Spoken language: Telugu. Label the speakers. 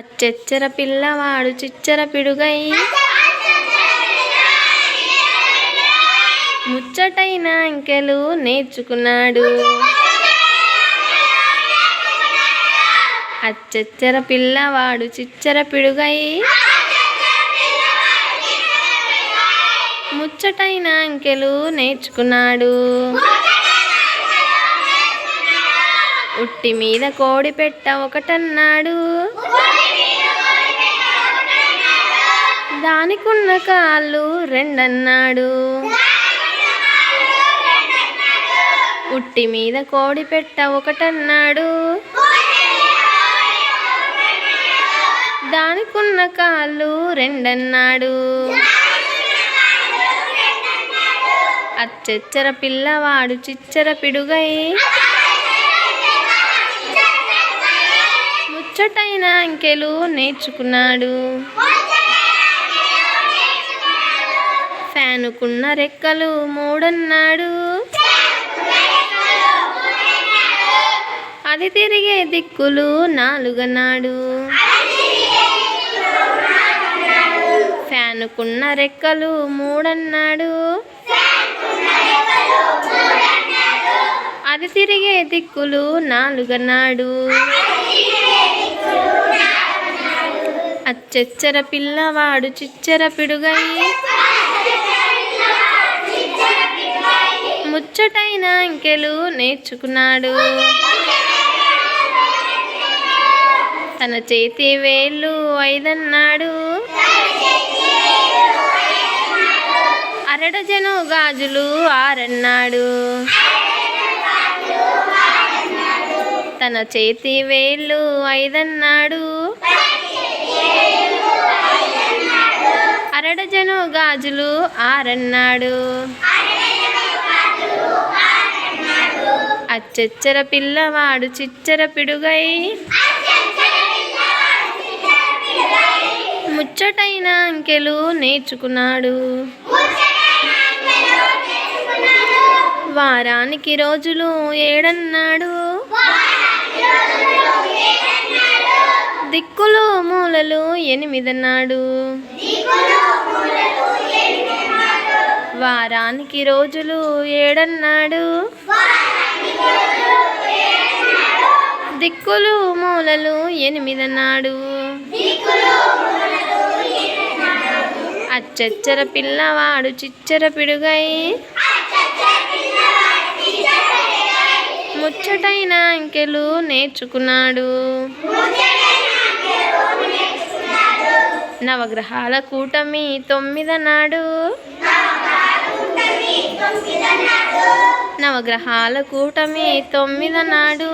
Speaker 1: అచ్చెచ్చర పిల్లవాడు చిచ్చర పిడుగై. ముచ్చటైన అంకెలు నేర్చుకున్నాడు. అచ్చెచ్చర పిల్లవాడు చిచ్చర పిడుగై. ముచ్చటైన అంకెలు నేర్చుకున్నాడు. ఉట్టి మీద కోడి పెట్ట ఒకటన్నాడు. దానికున్న కాళ్ళు రెండన్నాడు. ఉట్టి మీద కోడి పెట్ట ఒకటన్నాడు. దానికున్న కాళ్ళు రెండన్నాడు. అచ్చెచ్చర పిల్లవాడు చిచ్చర పిడుగై. ముచ్చటైన అంకెలు నేర్చుకున్నాడు. ఫ్యానుకున్న రెక్కలు మూడన్నాడు. అది తిరిగే దిక్కులు నాలుగన్నాడు. ఫ్యానుకున్న రెక్కలు మూడన్నాడు. అది తిరిగే దిక్కులు నాలుగన్నాడు. అచ్చెచ్చర పిల్లవాడు చిచ్చర పిడుగై ముచ్చటైన అంకెలు నేర్చుకున్నాడు. తన చేతి వేళ్ళు ఐదన్నాడు. అరడజను గాజులు ఆరన్నాడు. తన చేతి వేళ్ళు ఐదన్నాడు. అరడజను గాజులు ఆరన్నాడు. అచ్చెచ్చర పిల్లవాడు చిచ్చర పిడుగై. ముచ్చటైన అంకెలు నేర్చుకున్నాడు. వారానికి రోజులు ఏడన్నాడు. దిక్కులు మూలలు ఎనిమిదన్నాడు. వారానికి రోజులు ఏడన్నాడు. దిక్కులు మూలలు ఎనిమిదన్నాడు అచ్చచ్చర పిల్లవాడు చిచ్చర పిడుగై. ముచ్చటైన అంకెలు నేర్చుకున్నాడు. నవగ్రహాల కూటమి తొమ్మిదన్నాడు నవగ్రహాల కూటమి తొమ్మిదన్నాడు